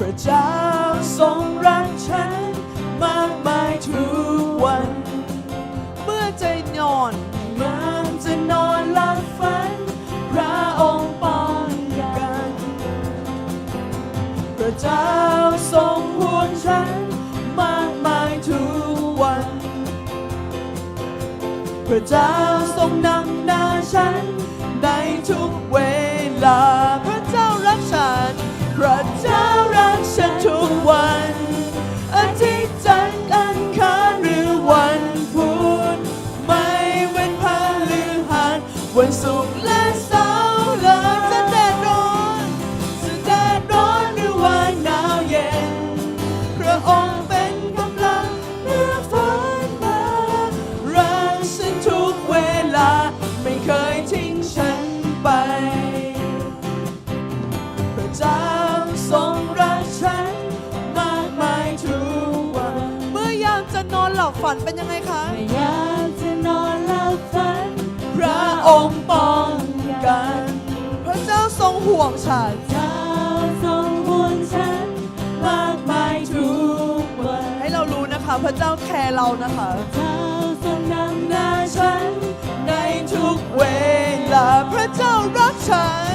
พระเจ้าทรงรักฉันมากมายทุกวัน เมื่อใจนอนมื่อจะนอนหลับฝัน พระองค์ป้องกัน พระเจ้าทรงห่วงฉันมากมายทุกวัน พระเจ้าทรงนำหน้าฉันในทุกเวลา พระเจ้ารักฉัน พระเจ้า ฝันเป็นยังไงคะไม่อยากจะนอนหลับฝัน พระองค์ป้องกัน พระเจ้าทรงห่วงฉัน เจ้าทรงห่วงฉันมากมายทุกวันให้เรารู้นะคะ พระเจ้าแคร์เรานะคะ เจ้าทรงนำหน้าฉัน ในทุกเวลาพระเจ้ารักฉัน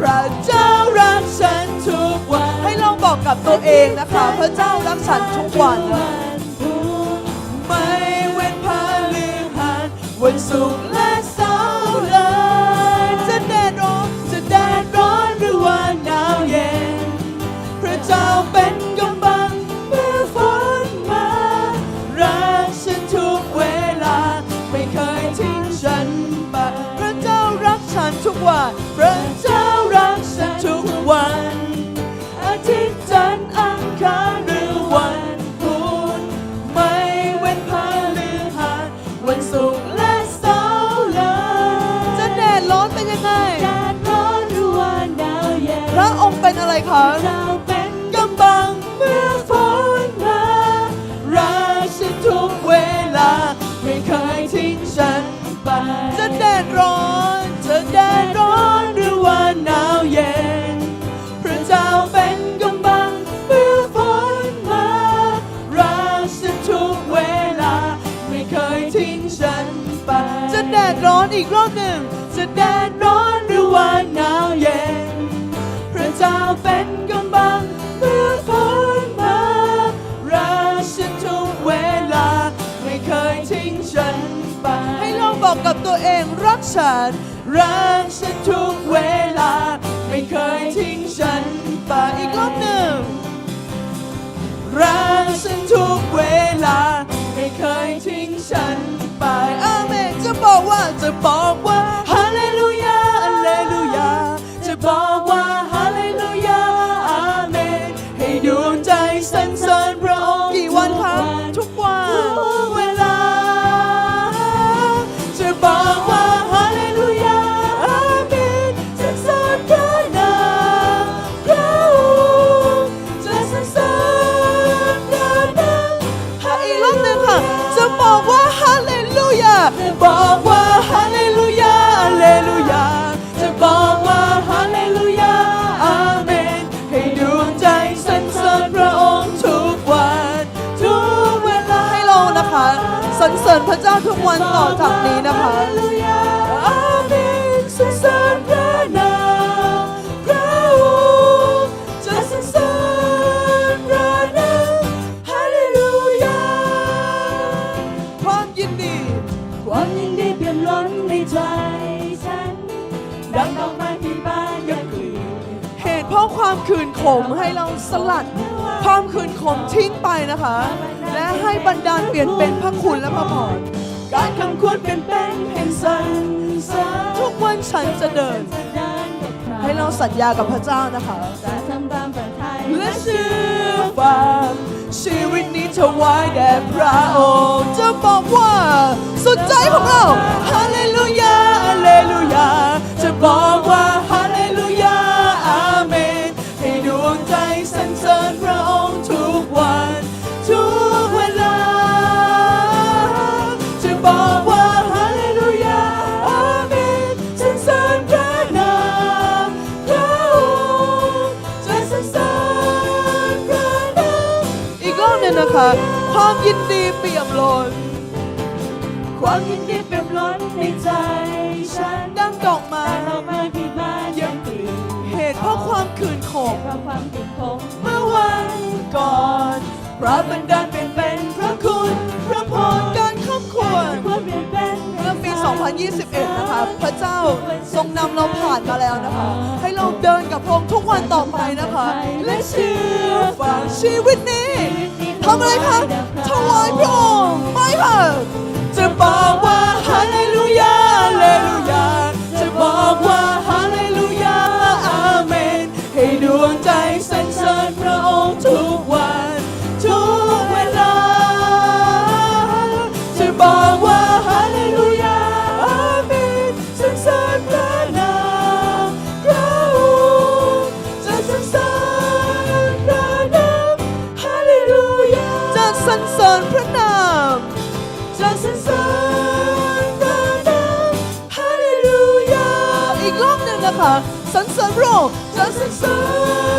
พระเจ้ารักฉันทุกวัน ให้ลองบอกกับตัวเองนะคะ พระเจ้ารักฉันทุกวัน วันศุกร์และเสา เป็นยังไงแดดร้อนหรือว่าหนาวเย็นพระองค์เป็นอะไรคะ แดดร้อนอีกรอบหนึ่งจะแดดร้อนหรือว่าหนาวเย็น พระเจ้าเป็นกำบังเมื่อฝนมารักฉันทุกเวลา ไม่เคยทิ้งฉันไป ให้ลองบอกกับตัวเองรักฉันรักฉันทุกเวลา ไม่เคยทิ้งฉันไปอีกรอบหนึ่งรักฉันทุกเวลา เมนจะ ยาบอกว่าฮาเลลูยาฮาเลลูยา จะบอกว่าฮาเลลูยาอาเมน ให้ดวงใจสรรเสริญพระองค์ทุกวัน ทุกเวลาให้เรานะคะสรรเสริญพระเจ้าทุกวันต่อจากนี้นะคะ ดังดอกไม้ที่บานยังคืนเหตุเพราะความคืนขมให้เราสลัด ความคืนขมทิ้งไปนะคะ และให้บันดาลเปลี่ยนเป็นพระคุณและพระพรการคำควรเปลี่ยนเป็นเพลงสรรเสริญทุกวันฉันจะเดินจะเดินกับใครให้เราสัญญากับพระเจ้านะคะจะทำตามประทัยและเชื่อฟังชีวิตนี้ถวายแด่พระองค์จะบอกว่า สุดใจของเราฮาเลลูยา บอกว่าฮาเลลูยาอาเมน ให้ดวงใจสรรเสริญพระองค์ทุกวัน ทุกเวลา จะบอกว่าฮาเลลูยาอาเมนสรรเสริญพระนามพระองค์จะสรรเสริญนะคะ ความยินดีเปี่ยมล้นความยินดี อนพระบันดาลเปลี่ยนเป็นพระคุณพระพรการครอบครัวควรเปลี่ยนเป็นเมื่อปี 2021 นะคะ พระเจ้าทรงนำเราผ่านมาแล้วนะคะ ให้เราเดินกับพระองค์ทุกวันต่อไปนะคะ และเชื่อฟังชีวิตนี้ทำอะไรคะ นึ่งนะคะสรรเสริญพระองค์จะสรรเสริญ